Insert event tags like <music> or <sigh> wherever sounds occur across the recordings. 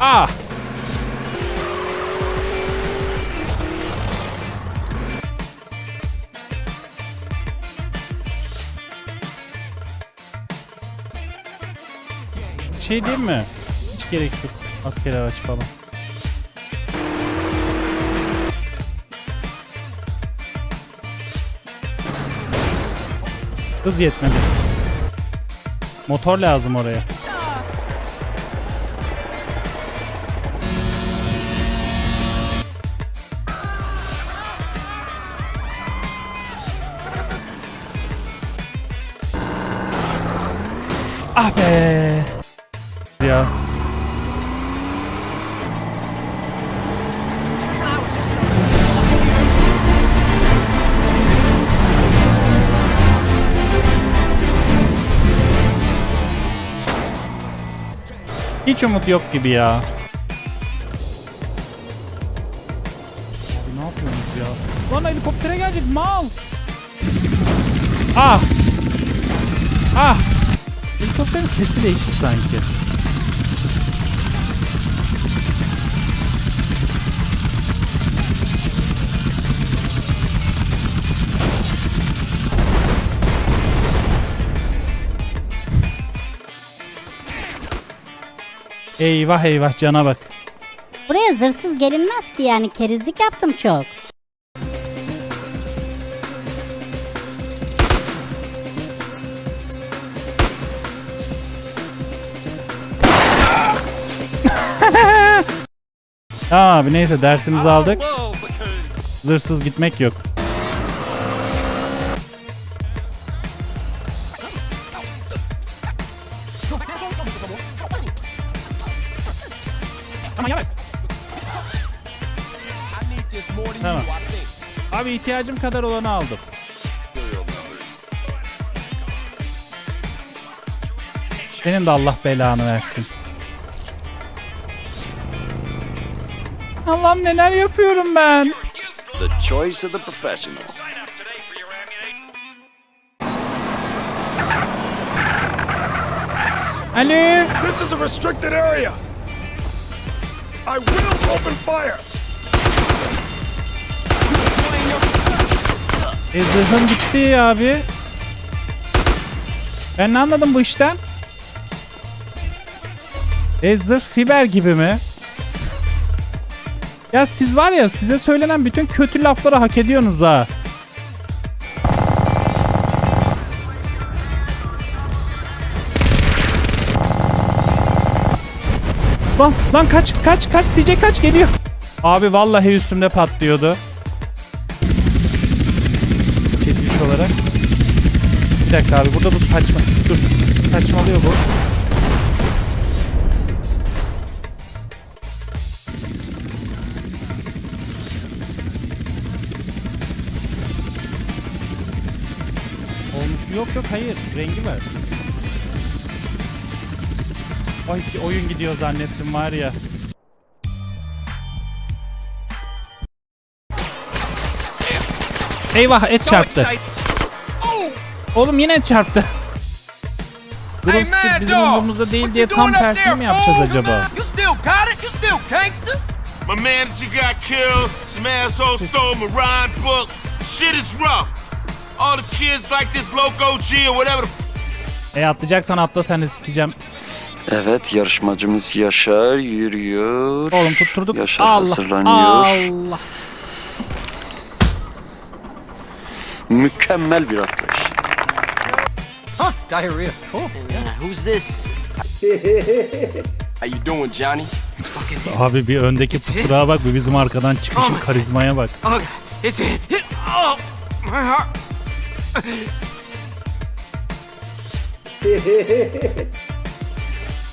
Ah! Şey değil mi? Hiç gerek yok. Asker araç falan. Hız yetmedi. Motor lazım oraya. Ah be. Ya. Hiç umut yok gibi ya. Abi ne yapıyorsunuz ya? Lan helikoptere gelecek mal. Ah. Ah. Helikopterin sesi değişti sanki. Eyvah eyvah cana bak. Buraya zırhsız gelinmez ki yani kerizlik yaptım çok. Tamam abi neyse dersimizi aldık. Zırhsız gitmek yok. Tamam. Abi ihtiyacım kadar olanı aldım. Senin de Allah belanı versin. Allah'ım neler yapıyorum ben. The choice of the professionals. Alo. This is a restricted area. I will open fire. E zırhım gitti abi. Ben ne anladım bu işten? E zırh fiber gibi mi? Ya siz var ya size söylenen bütün kötü lafları hak ediyorsunuz ha. Lan lan kaç kaç kaç CJ kaç geliyor. Abi vallahi üstümde patlıyordu. Çekiliş olarak. Bir dakika abi burada bu saçma. Dur. Saçmalıyor bu. Yok yok hayır. Rengi var. Ay oyun gidiyor zannettim var ya. Eyvah et çarptı. Oğlum yine çarptı. Grove Stick bizim umurumuzda değil diye tam tersini mi yapacağız acaba? My manager got killed. Some asshole stole my rhyme book. Shit is rough. All the kids like this loco G or whatever the E atlayacaksan atla sen de sikeceğim. Evet yarışmacımız Yaşar yürüyor. Oğlum tutturduk. Yaşar Allah hazırlanıyor. Allah. Mükemmel bir atlayış. Huh? Diarrhea. Cool. who's this? <laughs> How you doing, Johnny? Abi bir öndeki fısığa bak bir bizim arkadan çıkışın karizmaya bak. Oh, it's <laughs> oh, my heart.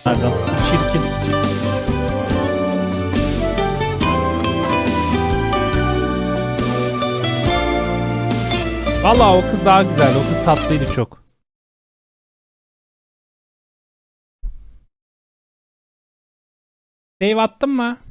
Nereden? Çirkin. Vallahi o kız daha güzel. O kız tatlıydı çok. Save attın mı?